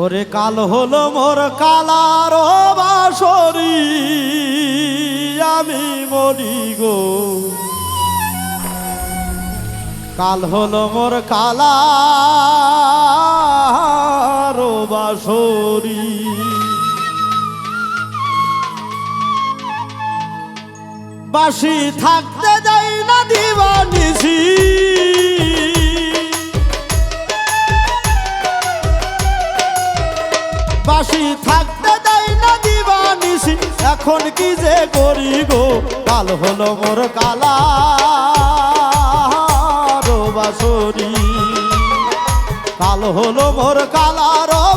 ওরে কাল হলো মোর কালার বাসরি। আমি মরি গো। কাল হলো মোর কালার বাসরি। বাসি থাকতে যাই না দিবানিছি বাসি থাকতে দেয় না দিবানিসি এখন কি যে করি গো? কাল হলো মোর কালা বাসরি কাল হলো মোর কালা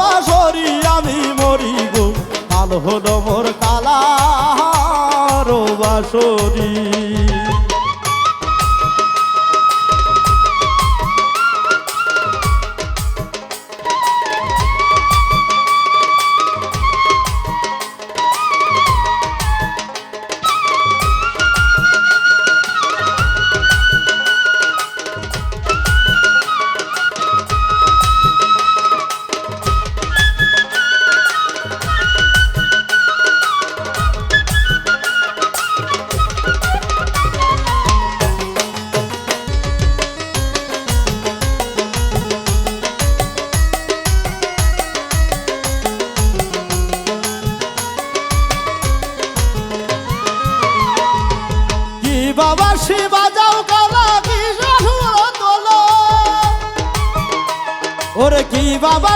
বাসরি আমি মরি গো। কাল হলো মোর কালা বাসরি বাবা সে ওরে কি বাবা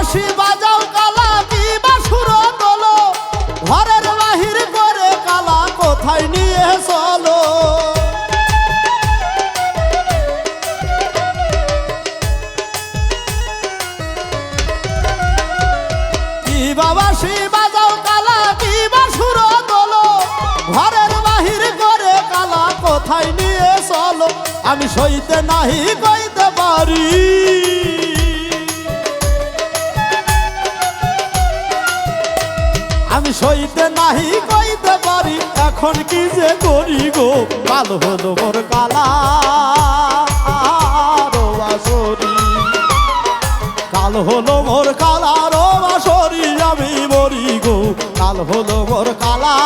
কি বাসুর তোলো ঘরের বাহির করে কালা কোথায় নিয়ে চলো। কি বাবা সে আমি সইতে নাহি কইতে পারি। আমি সইতে নাহি কইতে পারি, এখন কি যে করি গো? কাল হলো মোর কালা কাল হলো মোর কালার বাসরি আমি মরি গো। কাল হলো মোর কালার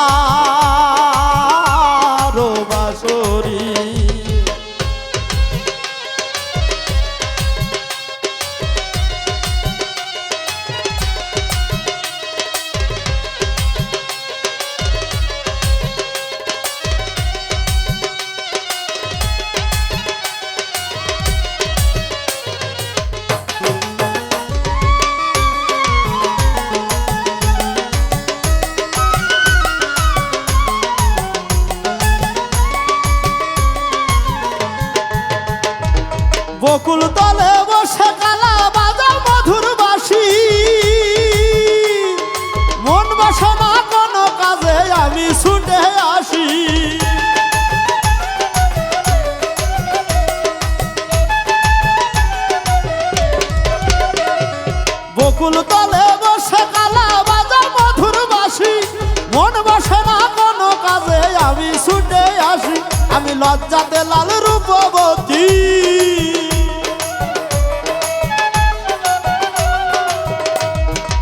আমি লজ্জাতে লাল রূপবতী।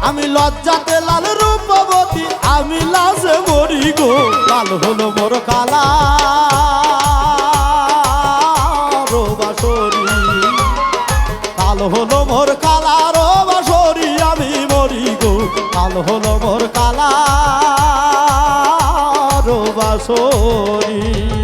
আমি লজ্জাতে লাল রূপবতী, আমি লাজে মরি গো, লাল হলো মোর কালা। হলো মোর কালা বাসরি আমি মরি গো কাল হলো মোর কালা। বাসরি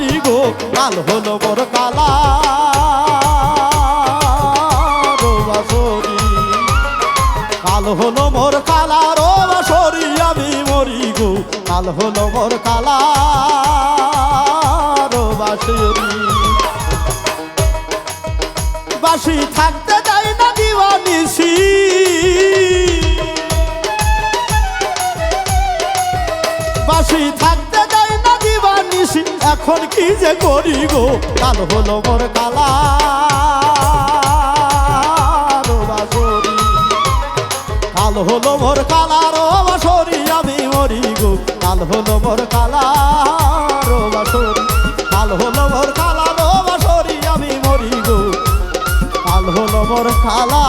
বাড়ি গো, কাল হলো মোর কালা। কাল হলো মোর কালা রোবাসরি আমি মরি গো, কাল হলো মোর কালা। রোবাসরি বাসি থাকতে যাই না দিওয়ানিসি বাসি দিবানিসি এখন কি যে করি গো কাল হলো মোর কালা। কাল হলো মোর কালার বাসরি, আমি মরি গো কাল হলো মোর কালার বাসরি। কাল হলো মোর কালার বাসরি, আমি মরি গো কাল হলো মোর কালা।